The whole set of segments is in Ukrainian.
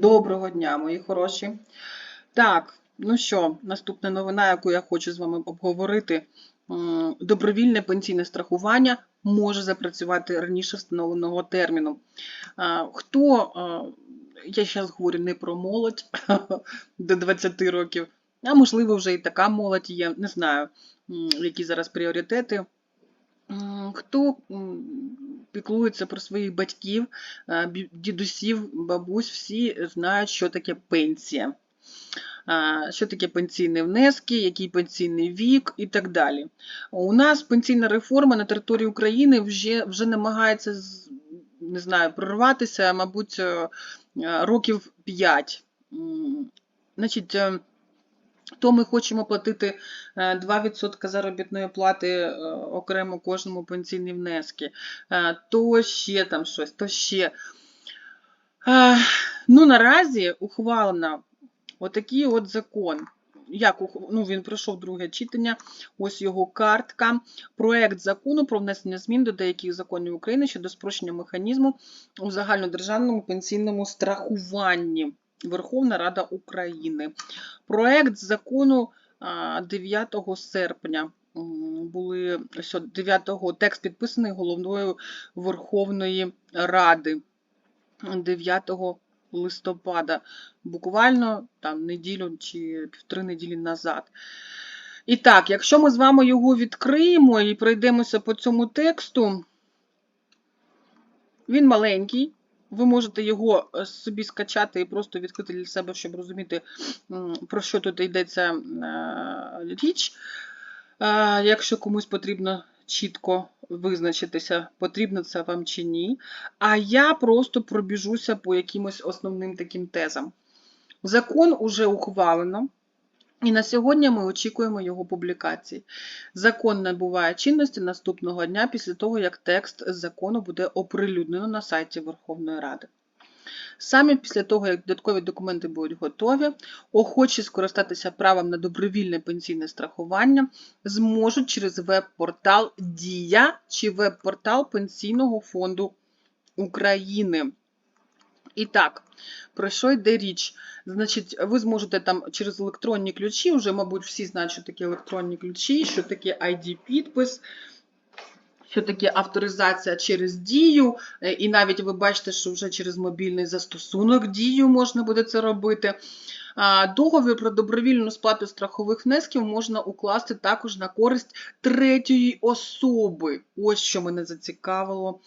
Доброго дня, мої хороші. Так, ну що, наступна новина, яку я хочу з вами обговорити. Добровільне пенсійне страхування може запрацювати раніше встановленого терміну. Хто, я зараз говорю не про молодь до 20 років, а можливо вже і така молодь є, не знаю, які зараз пріоритети. Хто м, піклується про своїх батьків, дідусів, бабусь, всі знають, що таке пенсія, що таке пенсійні внески, який пенсійний вік і так далі. У нас пенсійна реформа на території України вже, вже намагається не знаю, прорватися, мабуть, е, років 5. Значить, е, то ми хочемо платити е, 2% заробітної плати е, окремо кожному пенсійні внески, е, то ще там щось, то ще. Е, Ну, наразі ухвалено отакий от закон. Як ну, він пройшов друге читання, ось його картка. Проект закону про внесення змін до деяких законів України щодо спрощення механізму у загальнодержавному пенсійному страхуванні. Верховна Рада України. Проект закону 9 серпня були от 9 текст підписаний головною Верховної Ради 9 листопада, буквально там неділю чи півтори неділі назад. І так, якщо ми з вами його відкриємо і пройдемося по цьому тексту, він маленький. Ви можете його е, собі скачати і просто відкрити для себе, щоб розуміти, про що тут йдеться е, річ. Е, Якщо комусь потрібно чітко визначитися, потрібно це вам чи ні. А я просто пробіжуся по якимось основним таким тезам. Закон уже ухвалено, і на сьогодні ми очікуємо його публікації. Закон набуває чинності наступного дня після того, як текст закону буде оприлюднено на сайті Верховної Ради. Саме після того, як додаткові документи будуть готові, охочі скористатися правом на добровільне пенсійне страхування зможуть через веб-портал Дія чи веб-портал Пенсійного фонду України. І так, про що йде річ? Значить, ви зможете там через електронні ключі, вже, мабуть, всі знають, що таке електронні ключі, що таке ID-підпис, що таке авторизація через дію, і навіть ви бачите, що вже через мобільний застосунок дію можна буде це робити. Договір про добровільну сплату страхових внесків можна укласти також на користь третьої особи. Ось що мене зацікавило,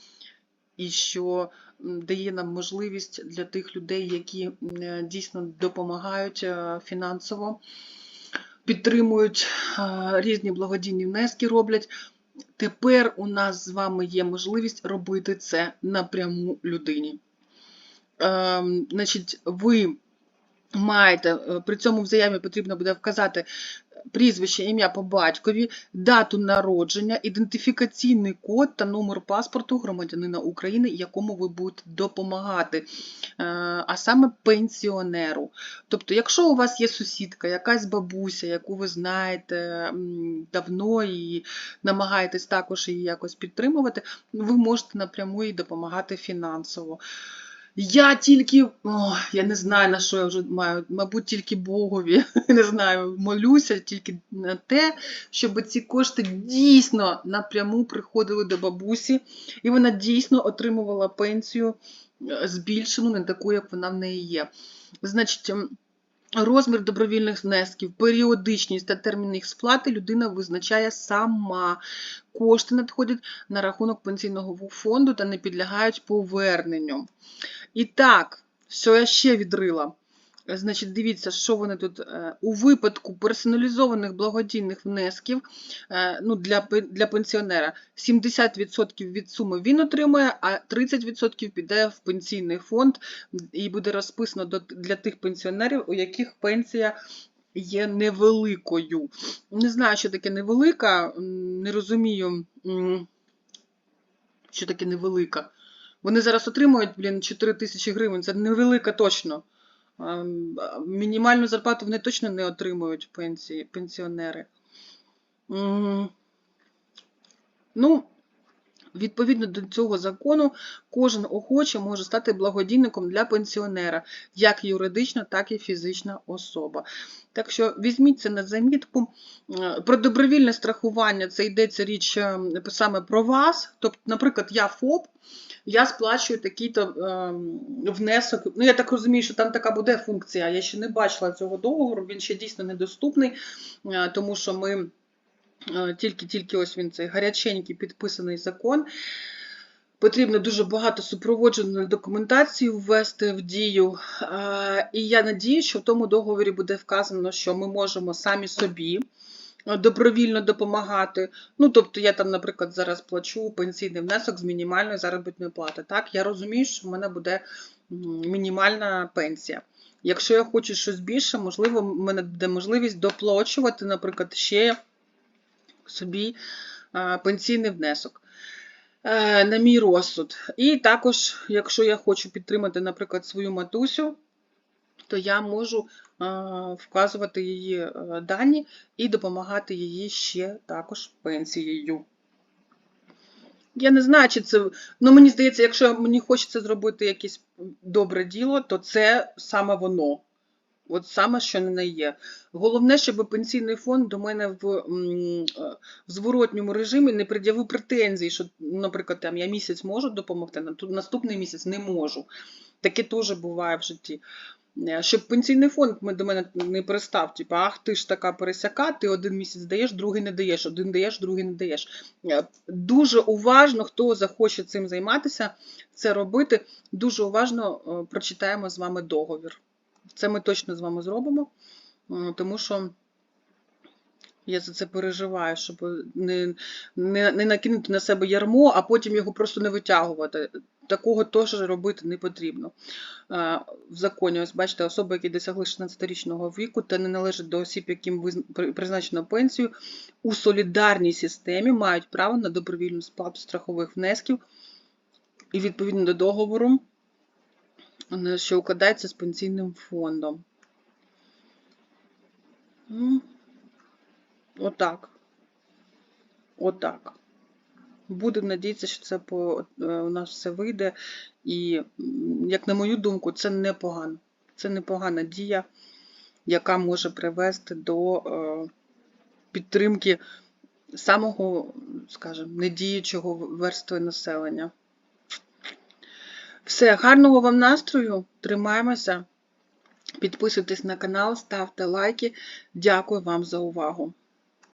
і що дає нам можливість для тих людей, які е, дійсно допомагають е, фінансово, підтримують різні благодійні внески роблять. Тепер у нас з вами є можливість робити це напряму людині. Ем, значить, ви маєте, е, при цьому в заяві потрібно буде вказати прізвище, ім'я по батькові, дату народження, ідентифікаційний код та номер паспорту громадянина України, якому ви будете допомагати, е, а саме пенсіонеру. Тобто, якщо у вас є сусідка, якась бабуся, яку ви знаєте давно і намагаєтесь також її якось підтримувати, ви можете напряму їй допомагати фінансово. Я тільки, о, я не знаю, на що я вже маю, мабуть, тільки Богові, не знаю, молюся тільки на те, щоб ці кошти дійсно напряму приходили до бабусі, і вона дійсно отримувала пенсію е, збільшену, не таку, як вона в неї є. Значить, ем, Розмір добровільних внесків, періодичність та термін їх сплати людина визначає сама. Кошти надходять на рахунок пенсійного фонду та не підлягають поверненню. І так, що я ще відрила? Значить, дивіться, що вони тут е, у випадку персоналізованих благодійних внесків е, ну, для, для пенсіонера 70% від суми він отримує, а 30% піде в пенсійний фонд і буде розписано для тих пенсіонерів, у яких пенсія є невеликою. Не знаю, що таке невелика, не розумію, що таке невелика. Вони зараз отримують, блін, 4 тисячі гривень, це невелика точно. Мінімальну зарплату вони точно не отримують пенсії, пенсіонери. Ну, Відповідно до цього закону, кожен охоче може стати благодійником для пенсіонера, як юридична, так і фізична особа. Так що візьміть це на замітку. Е, Про добровільне страхування це йдеться річ е, саме про вас. Тобто, наприклад, я ФОП, я сплачую такий-то е, внесок. Ну, я так розумію, що там така буде функція. Я ще не бачила цього договору, він ще дійсно недоступний, е, тому що ми. Е, Тільки-тільки ось він цей гаряченький підписаний закон. Потрібно дуже багато супроводженої документації ввести в дію. Е, І я надію, що в тому договорі буде вказано, що ми можемо самі собі добровільно допомагати. Ну, тобто, я там, наприклад, зараз плачу пенсійний внесок з мінімальної заробітної плати. Так, я розумію, що в мене буде мінімальна пенсія. Якщо я хочу щось більше, можливо, в мене буде можливість доплачувати, наприклад, ще собі а, пенсійний внесок е, на мій розсуд. І також, якщо я хочу підтримати, наприклад, свою матусю, то я можу вказувати її е, дані і допомагати їй ще також пенсією. Я не знаю, чи це. Ну, мені здається, якщо мені хочеться зробити якесь добре діло, то це саме воно. От саме, що не є. Головне, щоб пенсійний фонд до мене в, е, в зворотньому режимі не пред'явив претензій, що, наприклад, там я місяць можу допомогти, наступний місяць не можу. Таке теж буває в житті. Е, Щоб пенсійний фонд до мене не пристав, типу, ах, ти ж така пересяка, ти один місяць даєш, другий не даєш, один даєш, другий не даєш. Е, Дуже уважно, хто захоче цим займатися, це робити, дуже уважно е, прочитаємо з вами договір. Це ми точно з вами зробимо, тому що я за це переживаю, щоб не, не, не накинути на себе ярмо, а потім його просто не витягувати. Такого теж робити не потрібно. Е, В законі, ось бачите, особи, які досягли 16-річного віку та не належать до осіб, яким призначено пенсію, у солідарній системі мають право на добровільну сплату страхових внесків і відповідно до договору що укладається з пенсійним фондом. Отак. Отак. Будемо надіятися, що це по, е, у нас все вийде. І, як на мою думку, це непогано. Це непогана дія, яка може привести до е, підтримки самого, скажімо, недіючого верстви населення. Все, гарного вам настрою, тримаємося. Підписуйтесь на канал, ставте лайки. Дякую вам за увагу.